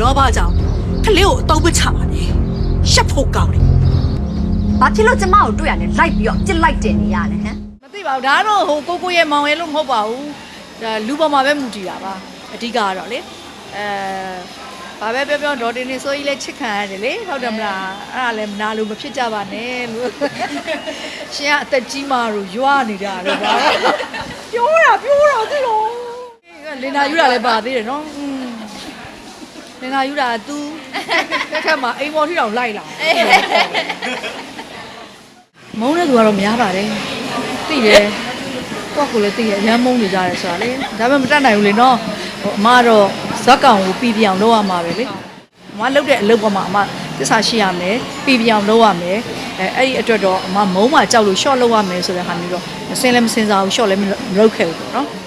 လောဘကြောင့်ကလေးကိုအတော့မချပါနဲ့ရှက်ဖို့ကောင်းတယ်ဘာဖြစ်လို့ကျမကိုတွေ့ရတယ်လိုက်ပြီးတော့ပြစ်လိုက်တင်နေရလဲဟမ်မသိပါဘူးဒါကတော့ဟိုကိုကိုရဲ့မောင်ရဲ့လို့မဟုတ်ပါဘူးဒါလူပေါ်မှာပဲမူတည်တာပါအဓိကကတော့လေအဲဘာပဲပြောပြောဒေါ်တင်နေဆိုကြီးလည်းချစ်ခံရတယ်လေဟုတ်တယ်မလားအဲ့ဒါလည်းမနာလို့မဖြစ်ကြပါနဲ့လို့ရှင်ကအသက်ကြီးမှတော့ရွာနေကြတယ်ဗျာပြောတာပြောတာသိလို့လင်နာယူတာလည်းပါသေးတယ်နော်อืม လင်နာယူတာ तू တက်ခတ်မှာအိမ်ပေါ်ထိတောင်လိုက်လာမုန်းတဲ့သူကတော့များပါတယ်သိတယ်ကိုယ့်ကိုယ်လည်းသိတယ်အရမ်းမုန်းနေကြတယ်ဆိုတာလေဒါပေမဲ့မတတ်နိုင်ဘူးလေနော်ဟိုအမကတော့ဇက်ကောင်ကိုပြီးပြောင်လုပ်ရမှာပဲလေအမလုပ်တဲ့အလုပ်ပေါ်မှာအမသစ္စာရှိရမယ်ပြီးပြောင်လုပ်ရမယ်အဲအဲ့ဒီအတွက်တော့အမမုန်းမှကြောက်လို့ short လုပ်ရမယ်ဆိုတဲ့ဟာမျိုးတော့မစင်လည်းမစင်စားဘူး short လည်းမလုပ်ခဲ့ဘူးပေါ့နော်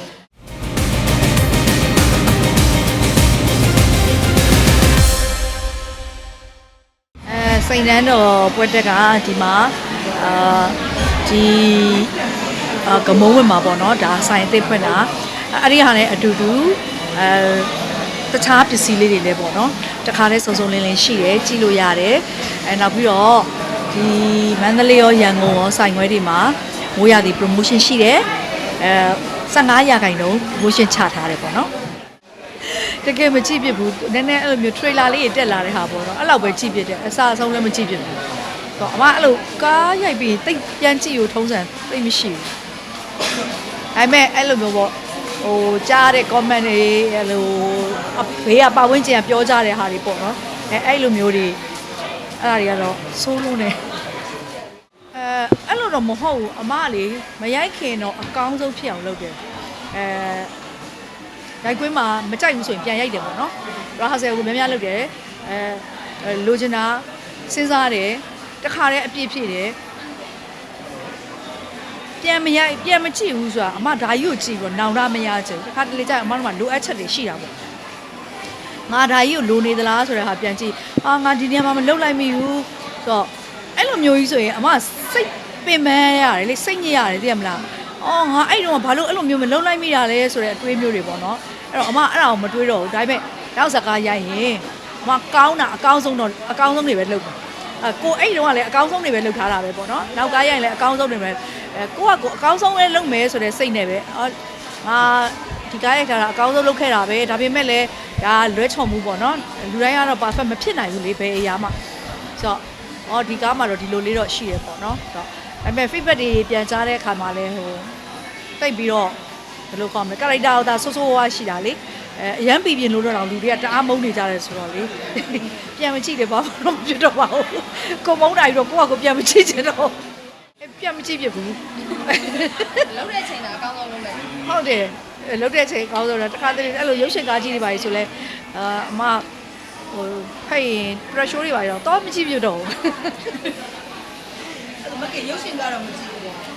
စိန်တန်းတော်ပွဲတက်ကဒီမှာအာဒီအာကမုံဝင်မှာပေါ့နော်ဒါဆိုင်အသစ်ဖွင့်တာအဲ့ဒီဟာနဲ့အတူတူအဲတခြားပစ္စည်းလေးတွေလည်းပေါ့နော်တခါလဲစုံစုံလင်းလင်းရှိတယ်ကြည့်လို့ရတယ်အဲနောက်ပြီးတော့ဒီမန္တလေးရောရန်ကုန်ရောဆိုင်ခွဲတွေမှာမိုးရသည် promotion ရှိတယ်အဲ15ရာခိုင်နှုန်း promotion ချထားတယ်ပေါ့နော် တကယ်မကြည့်ဖြစ်ဘူးနည်းနည်းအဲ့လိုမျိုး trailer လေးတွေတက်လာတဲ့ဟာပေါ့နော်အဲ့လောက်ပဲကြည့်ဖြစ်တယ်အစားအဆုံးလည်းမကြည့်ဖြစ်ဘူးတော့အမအဲ့လိုကားရိုက်ပြီးတိတ်ပြန်ကြည့်ကိုထုံးစံတိတ်မရှိဘူးအဲ့မဲ့အဲ့လိုမျိုးပေါ့ဟိုကြားတဲ့ comment တွေအဲ့လိုအဘေးကပတ်ဝန်းကျင်ကပြောကြတဲ့ဟာတွေပေါ့နော်အဲအဲ့လိုမျိုးတွေအဲ့ဒါတွေကတော့ဆိုးလုံးတယ်အဲအဲ့လိုတော့မဟုတ်ဘူးအမကလေမရိုက်ခင်တော့အကောင်းဆုံးဖြစ်အောင်လုပ်တယ်အဲ ရိုက်ကွင်းမှာမကြိုက်ဘူးဆိုရင်ပြန်ရိုက်တယ်ပေါ့နော်ရာဟာဆယ်ကိုများများလုပ်တယ်အဲအဲလိုချင်တာစဉ်းစားတယ်တခါတည်းအပြည့်ဖြည့်တယ်ပြန်မရိုက်ပြန်မကြည့်ဘူးဆိုတာအမဓာကြီးကိုကြည့်ပြီးတော့နောင်တမရချင်တခါတလေကျရင်အမတို့ကလိုအပ်ချက်တွေရှိတာပေါ့ငါဓာကြီးကိုလိုနေသလားဆိုတဲ့ဟာပြန်ကြည့်အာငါဒီနေရာမှာမလုပ်လိုက်မိဘူးဆိုတော့အဲ့လိုမျိုးကြီးဆိုရင်အမစိတ်ပင်ပန်းရတယ်လေစိတ်ညစ်ရတယ်သိရမလားအော်ငါအဲ့တော့ဘာလို့အဲ့လိုမျိုးမလုပ်လိုက်မိတာလဲဆိုတဲ့အတွေးမျိုးတွေပေါ့နော် အဲ့တော့အမအဲ့ဒါကိုမတွေးတော့ဘူးဒါပေမဲ့နောက်စကားရိုက်ရင်အမကောင်းတာအကောင်းဆုံးတော့အကောင်းဆုံးတွေပဲလုပ်တယ်အဲကိုအဲ့တုန်းကလည်းအကောင်းဆုံးတွေပဲလုပ်ထားတာပဲပေါ့နော်နောက်ကားရိုက်ရင်လည်းအကောင်းဆုံးတွေပဲအဲကိုကကိုအကောင်းဆုံးပဲလုပ်မယ်ဆိုတဲ့စိတ်နဲ့ပဲအော်ငါဒီကားရိုက်ထားတာအကောင်းဆုံးလုပ်ခဲ့တာပဲဒါပေမဲ့လည်းဒါလွဲချော်မှုပေါ့နော်လူတိုင်းကတော့ perfect မဖြစ်နိုင်ဘူးလေဘယ်အရာမှဆိုတော့အော်ဒီကားမှာတော့ဒီလိုလေးတော့ရှိရပေါ့နော်ဆိုတော့ဒါပေမဲ့ feedback တွေပြန်ကြားတဲ့အခါမှာလည်းဟိုတိတ်ပြီးတော့ ဘယ်လိုခေါ်မလဲကာရိုက်တာတော့ဆိုးဆိုးဝါးရှိတာလေအဲအရန်ပြည်ပြင်းလို့တော့လူတွေကတအားမုန်းနေကြတယ်ဆိုတော့လေပြန်မကြည့်တယ်ဘာမှတော့မဖြစ်တော့ပါဘူးကိုမုန်းတာကြီးတော့ကိုကကိုပြန်မကြည့်ချင်တော့အဲပြန်မကြည့်ဖြစ်ဘူးလုံးတဲ့ချိန်တာအကောင်းဆုံးလုံးတယ်ဟုတ်တယ်အဲလုတ်တဲ့ချိန်ကောင်းဆုံးတော့တခါတည်းအဲ့လိုရုပ်ရှင်ကားကြီးတွေပါကြီးဆိုလဲအာအမဟိုဖိတ်ရင် pressure တွေပါတော့တော့မကြည့်ဖြစ်တော့ဘူးမကရုပ်ရှင်ကတော့မကြည့်ဘူး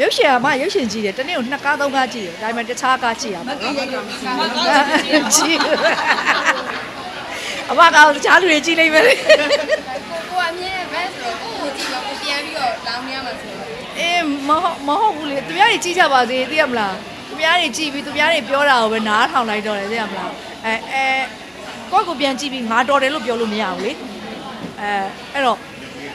ရုပ်ရှင်ကမှရုပ်ရှင်ကြည့်တယ်တနေ့ကိုနှစ်ကားသုံးကားကြည့်တယ်ဒါပေမဲ့တခြားကားကြည့်ရမှာမကရိုက်တော့မကြည့်ဘူးကြည့်အမကောင်တခြားလူတွေကြည့်လိုက်မယ်လေကိုကိုအမြဲပဲဆိုတော့ကိုကိုကြည့်တော့ကိုပြန်ပြီးတော့လောင်းနေရမှာဆိုတော့အေးမဟုတ်မဟုတ်ဘူးလေသူများတွေကြည့်ကြပါစေသိရမလားသူများတွေကြည့်ပြီးသူများတွေပြောတာကိုပဲနားထောင်လိုက်တော့တယ်သိရမလားအဲအဲကိုယ့်ကိုပြန်ကြည့်ပြီးငါတော်တယ်လို့ပြောလို့မရဘူးလေအဲအဲ့တော့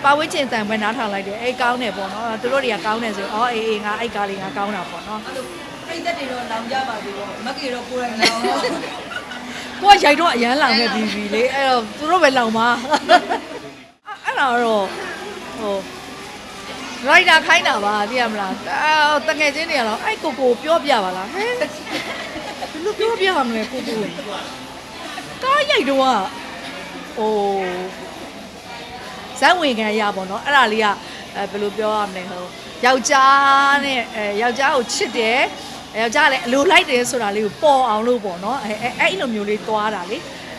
ပါဝင်းကျင်တန်ပဲနားထောင်လိုက်တယ်အေးကောင်းတယ်ပေါ့နော်သူတို့တွေကကောင်းတယ်ဆိုအော်အေးအေးငါအိုက်ကားလေးငါကောင်းတာပေါ့နော်ပြိသက်တွေတော့လောင်ကြပါသေးတော့မကေတော့ကိုယ်တိုင်လောင်တော့ကိုကရိုက်တော့အရန်လောင်နေပြီပြီလေအဲ့တော့သူတို့ပဲလောင်ပါအဲ့ဒါတော့ဟိုရိုက်တာခိုင်းတာပါသိရမလားအာတငယ်ချင်းတွေကတော့အဲ့ကိုကိုပြောပြပါလားဟဲ့ဘယ်လိုပြောပြရမလဲကိုကိုကားရိုက်တော့ဟို ဇက်ဝင်ခံရပါတော့အဲ့ဒါလေးကအဲဘယ်လိုပြောရမလဲဟိုယောက်ျားနဲ့အဲယောက်ျားကိုချစ်တယ်ယောက်ျားလည်းအလိုလိုက်တယ်ဆိုတာလေးကိုပေါ်အောင်လို့ပေါ့နော်အဲအဲအဲ့လိုမျိုးလေးသွားတာလေ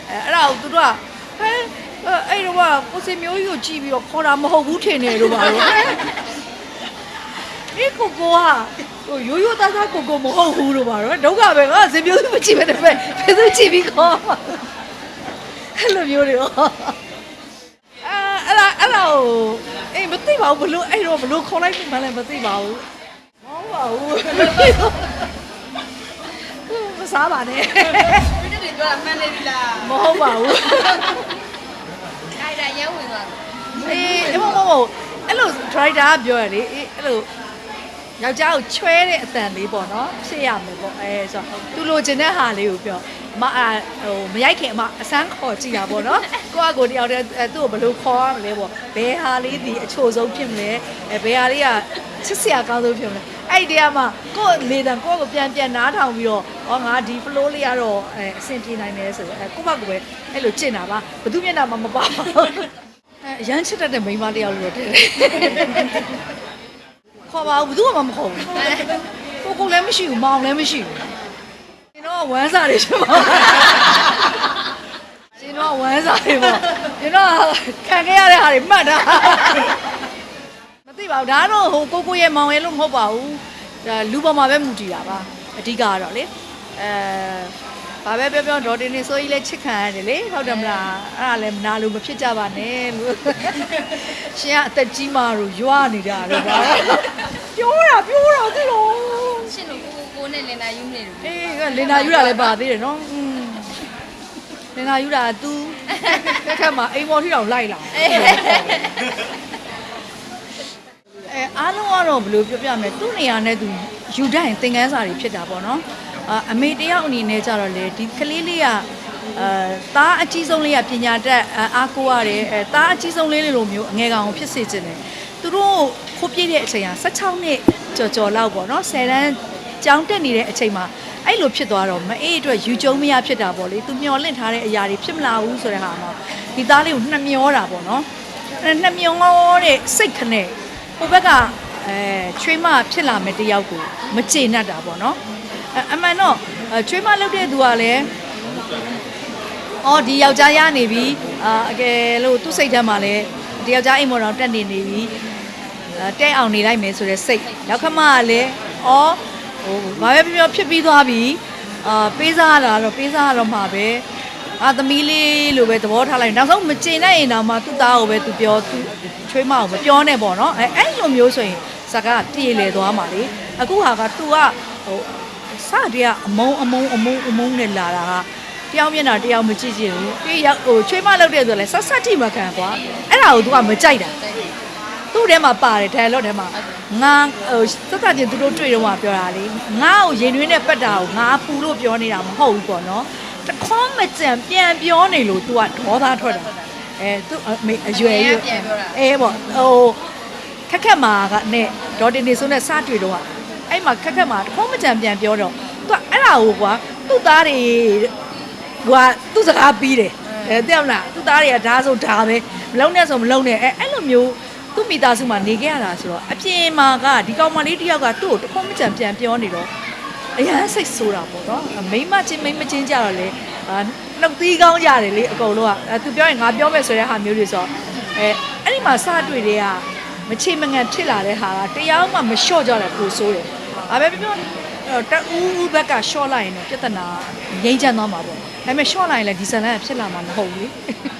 အဲအဲ့ဒါကိုသူတို့ကဟဲ့အဲ့တော့ကိုစင်မျိုးကြီးကိုကြည့်ပြီးတော့ခေါ်တာမဟုတ်ဘူးထင်တယ်လို့ပါလို့အေးကိုကိုကဟိုရိုးရိုးသားသားကိုကိုမဟုတ်ဘူးလို့ပါတော့ဒုက္ခပဲငါဇင်မျိုးစုမကြည့်ပဲတည်းပဲဘယ်သူကြည့်ပြီးခေါ်အဲ့လိုမျိုးတွေရောအာအဲ့ဒါအဲ့ဒါ ကိုအေးမသိပါဘူးဘလို့အဲ့တော့ဘလို့ခေါ်လိုက်မှလည်းမသိပါဘူးမဟုတ်ပါဘူးမစားပါနဲ့ပြည့်တဲ့ပြောတာမှန်နေပြီလားမဟုတ်ပါဘူးအဲ့ဒါရဲဝင်သွားအေးအဲ့မမမအဲ့လို driver ကပြောရလေအေးအဲ့လို ယောက်ျားကိုချွဲတဲ့အတန်လေးပေါ့နော်ဖြစ်ရမယ်ပေါ့အဲဆိုတော့သူလိုချင်တဲ့ဟာလေးကိုပြောအမအာဟိုမရိုက်ခင်အမအစမ်းခေါ်ကြည့်တာပေါ့နော်ကိုကကိုတယောက်တည်းအဲသူ့ကိုဘယ်လိုခေါ်ရမလဲပေါ့ဘယ်ဟာလေးဒီအချို့ဆုံးဖြစ်မလဲအဲဘယ်ဟာလေးကချစ်စရာကောင်းဆုံးဖြစ်မလဲအဲ့ဒီတရားမှာကိုယ့်လေတံကိုယ့်ကိုပြန်ပြန်နားထောင်ပြီးတော့ဟောငါဒီ flow လေးကတော့အဲအဆင်ပြေနိုင်တယ်ဆိုတော့အဲကိုယ့်ဘက်ကိုပဲအဲ့လိုကျင့်တာပါဘယ်သူမျက်နှာမှမပါဘူးအဲအရမ်းချစ်တတ်တဲ့မိန်းမတစ်ယောက်လို့တော့ထင်တယ် ခေါ်ပါဘူးဘယ်သူမှမခေါ်ဘူးကိုကိုလည်းမရှိဘူးမောင်လည်းမရှိဘူးကျွန်တော်ကဝမ်းစာတွေရှင်ပါကျွန်တော်ကဝမ်းစာတွေပေါ့ကျွန်တော်ကခံခဲ့ရတဲ့ဟာတွေမှတ်တာမသိပါဘူးဒါကတော့ဟိုကိုကိုရဲ့မောင်ရဲ့လို့မဟုတ်ပါဘူးဒါလူပေါ်မှာပဲမူတည်တာပါအဓိကကတော့လေအဲ ဘာပဲပြောပြောဒေါ်တင်နေဆိုကြီးလည်းချစ်ခံရတယ်လေဟုတ်တယ်မလားအဲ့ဒါလည်းမနာလို့မဖြစ်ကြပါနဲ့လို့ရှင်ကအသက်ကြီးမှတော့ရွာနေတာတော့ဗျာပြောတာပြောတာသိလို့ ရှင်းလို့ကိုကိုနဲ့လင်နာယူနေတယ် အေးကလင်နာယူတာလည်းပါသေးတယ်နော်อืมလင်နာယူတာ तू ခက်ခက်မှာအိမ်ပေါ်ထိတော့လိုက်လာအဲအားလုံးကတော့ဘယ်လိုပြောပြမလဲသူ့နေရာနဲ့သူယူတိုင်းသင်ခန်းစာတွေဖြစ်တာပေါ့နော် အာအမေတယောက်အနေနဲ့ကြတော့လေဒီကလေးလေးကအဲသားအကြီးဆုံးလေးကပညာတတ်အာအားကိုရတယ်အဲသားအကြီးဆုံးလေးလိုမျိုးအငယ်ကောင်ကိုဖြစ်စေခြင်းတယ်သူတို့ခိုးပြည့်တဲ့အချိန်က16နှစ်ကြော်ကြော်လောက်ပေါ့နော်10တန်းကျောင်းတက်နေတဲ့အချိန်မှာအဲ့လိုဖြစ်သွားတော့မအေးအတွက်ယူကျုံမရဖြစ်တာပေါ့လေသူမျောလင့်ထားတဲ့အရာတွေဖြစ်မလာဘူးဆိုတဲ့ဟာမှာဒီသားလေးကိုနှမျောတာပေါ့နော်အဲနှမျောတဲ့စိတ်ခနဲ့ဟိုဘက်ကအဲချွေးမဖြစ်လာမဲ့တယောက်ကိုမကျေနပ်တာပေါ့နော် အအမှန်တော့အဲချွေးမလုပ်တဲ့သူကလည်းအော်ဒီယောက်ျားရနေပြီအာအကယ်လို့သူ့စိတ်ထဲမှာလည်းဒီယောက်ျားအိမ်မော်တော်တက်နေနေပြီအဲတဲ့အောင်နေလိုက်မယ်ဆိုတဲ့စိတ်နောက်ခမကလည်းအော်ဟိုဘာပဲပြောပြောဖြစ်ပြီးသွားပြီအာပေးစားရတာတော့ပေးစားရတော့မှာပဲအာသမီးလေးလိုပဲသဘောထားလိုက်နောက်ဆုံးမကျင်နိုင်ရင်တော့မှသူ့သားကိုပဲသူပြောသူချွေးမအောင်မပြောနဲ့ပေါ့နော်အဲအဲ့လိုမျိုးဆိုရင်စကားပြေလေသွားမှာလေအခုဟာက तू ကဟို စတည်းကအမုံအမုံအမုံအမုံနဲ့လာတာဟာတယောက်မျက်နှာတယောက်မကြည့်ချင်ဘူးပြီးရောက်ဟိုချွေးမလောက်တဲ့ဆိုလဲဆက်ဆက်ထိမခံကွာအဲ့ဒါကို तू ကမကြိုက်တာသူ့ထဲမှာပါတယ်ဒိုင်လော့ထဲမှာငါဟိုစက်ကချင်းသူတို့တွေ့တော့မှပြောတာလေငါ့ကိုရင်တွင်းနဲ့ပတ်တာကိုငါပူလို့ပြောနေတာမဟုတ်ဘူးပေါ့နော်တခေါမကြံပြန်ပြောနေလို့ तू ကဒေါသထွက်တာအဲသူ့အမေအရွယ်ရွယ်အဲပေါ့ဟိုခက်ခက်မာကနဲ့ဒေါ်တင်နေဆိုနဲ့စတွေ့တော့ အဲ့မှာခက်ခက်မှာတခုံးမကြံပြန်ပြောတော့သူကအဲ့ဒါကိုကွာသူ့သားတွေဟိုကသူ့စကားပြီးတယ်အဲသိအောင်လားသူ့သားတွေကဓာတ်ဆိုဓာတ်ပဲမလုံးနဲ့ဆိုမလုံးနဲ့အဲအဲ့လိုမျိုးသူ့မိသားစုမှာနေခဲ့ရတာဆိုတော့အပြင်မှာကဒီကောင်မလေးတယောက်ကသူ့ကိုတခုံးမကြံပြန်ပြောနေတော့အရန်စိတ်ဆိုးတာပေါ့နော်မိမချင်းမိမချင်းကြတော့လေအာနှုတ်သီးကောင်းကြတယ်လေအကုန်လုံးကအဲသူပြောရင်ငါပြောမယ်ဆိုတဲ့ဟာမျိုးတွေဆိုတော့အဲအဲ့ဒီမှာစတွေ့တဲ့ကမချေမငံဖြစ်လာတဲ့ဟာကတရားမှမလျှော့ကြတာကိုဆိုးတယ်။ ဒါပဲပြောပြောတအူးဦးဘက်ကလျှော့လိုက်ရင်တော့ပြဿနာငြိမ်းချမ်းသွားမှာပေါ့။ဒါပေမဲ့လျှော့လိုက်ရင်လည်းဒီဇလန်ကဖြစ်လာမှာမဟုတ်ဘူးလေ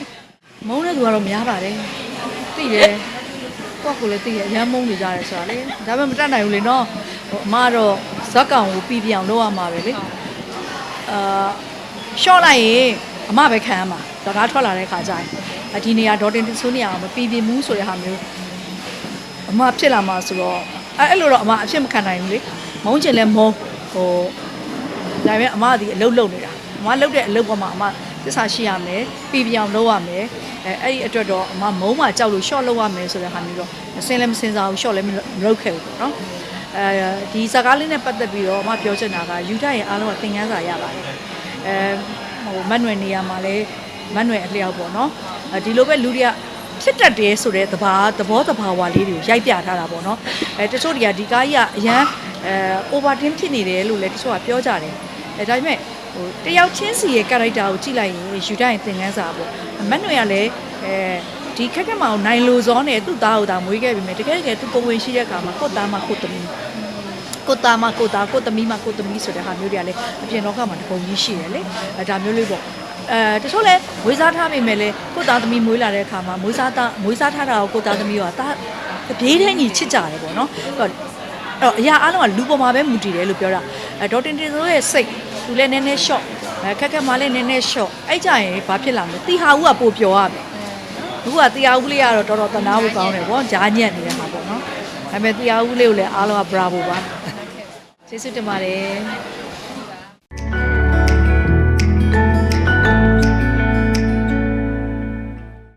။မုန်းတဲ့သူကတော့များပါတယ်။သိတယ်။ကိုယ့်ကိုယ်လည်းသိရအရမ်းမုန်းနေကြတယ်ဆိုတာလေ။ဒါပေမဲ့မတတ်နိုင်ဘူးလေနော်။ဟိုအမကတော့ဇက်ကောင်ကိုပြီးပြအောင်လုပ်ရမှာပဲလေ။အာလျှော့လိုက်ရင်အမပဲခံရမှာ။စကားထွက်လာတဲ့ခါကျရင်အဒီနေရာဒေါ်တင်တင်ဆိုးနေအောင်မပြီးပြမှုဆိုတဲ့ဟာမျိုးအမဖြစ်လာမှာဆိုတော့အဲ့အဲ့လိုတော့အမအဖြစ်မခံနိုင်ဘူးလေ မုန်းချင်လဲမုန်းဟိုဒါပေမဲ့အမဒီအလုတ်လုတ်နေတာအမလုတ်တဲ့အလုတ်ပေါ်မှာအမသစ္စာရှိရမယ်ပြည်ပြောင်လုပ်ရမယ်အဲအဲ့ဒီအတွက်တော့အမမုန်းမှကြောက်လို့ short လုပ်ရမယ်ဆိုတဲ့ဟာမျိုးတော့မစင်လည်းမစင်စားဘူး short လည်းမလုပ်ခဲ့ဘူးပေါ့နော်အဲဒီစကားလေးနဲ့ပတ်သက်ပြီးတော့အမပြောချင်တာကယူဒရဲ့အားလုံးကသင်ခန်းစာရပါတယ်အဲဟိုမတ်နွယ်နေရာမှာလည်းမတ်နွယ်အလျောက်ပေါ့နော်အဲဒီလိုပဲလူတွေကဖြစ်တတ်တယ်ဆိုတဲ့သဘာသဘောသဘာဝလေးတွေကိုရိုက်ပြထားတာပေါ့နော်အဲတချို့တွေကဒီကားကြီးကအရန် အဲ overteam ဖြစ်နေတယ်လို့လည်းတချို့ကပြောကြတယ်အဲဒါပေမဲ့ဟိုတယောက်ချင်းစီရဲ့ character ကိုကြည့်လိုက်ရင်ယူတိုင်းသင်ခန်းစာပေါ့မတ်နွေကလည်းအဲဒီခက်ခက်မအောင်နိုင်လိုစောနဲ့သူ့သားကိုသာမွေးခဲ့ပြီမယ်တကယ်တကယ်သူပုံဝင်ရှိတဲ့အခါမှာကိုယ့်သားမကိုယ့်သမီးကိုသားမကိုသားကိုသမီးမကိုသမီးဆိုတဲ့ဟာမျိုးတွေကလည်းအပြင်လောကမှာတပုံကြီးရှိတယ်လေအဲဒါမျိုးလေးပေါ့အဲတချို့လဲဝေးစားထားမိမယ်လေကိုသားသမီးမွေးလာတဲ့အခါမှာမွေးစားသားမွေးစားထားတာကိုကိုသားသမီးကတာတပြေးတဲ့ညီချစ်ကြတယ်ပေါ့နော်အဲ့တော့ အရာအားလုံးကလူပေါ်မှာပဲမူတည်တယ်လို့ပြောတာအဲဒေါက်တင်တင်ဆိုရဲ့စိတ်သူလည်းနည်းနည်း short အဲခက်ခက်မှလည်းနည်းနည်း short အဲ့ကြရင်ဘာဖြစ်လာမလဲတီဟာဦးကပိုပျော်ရမယ်သူကတီဟာဦးလေးကတော့တော်တော်တနာဖို့ကောင်းတယ်ဗောဂျာညက်နေတဲ့မှာပေါ့နော်ဒါပေမဲ့တီဟာဦးလေးကိုလည်းအားလုံးက bravo ပါကျေးဇူးတင်ပါတယ်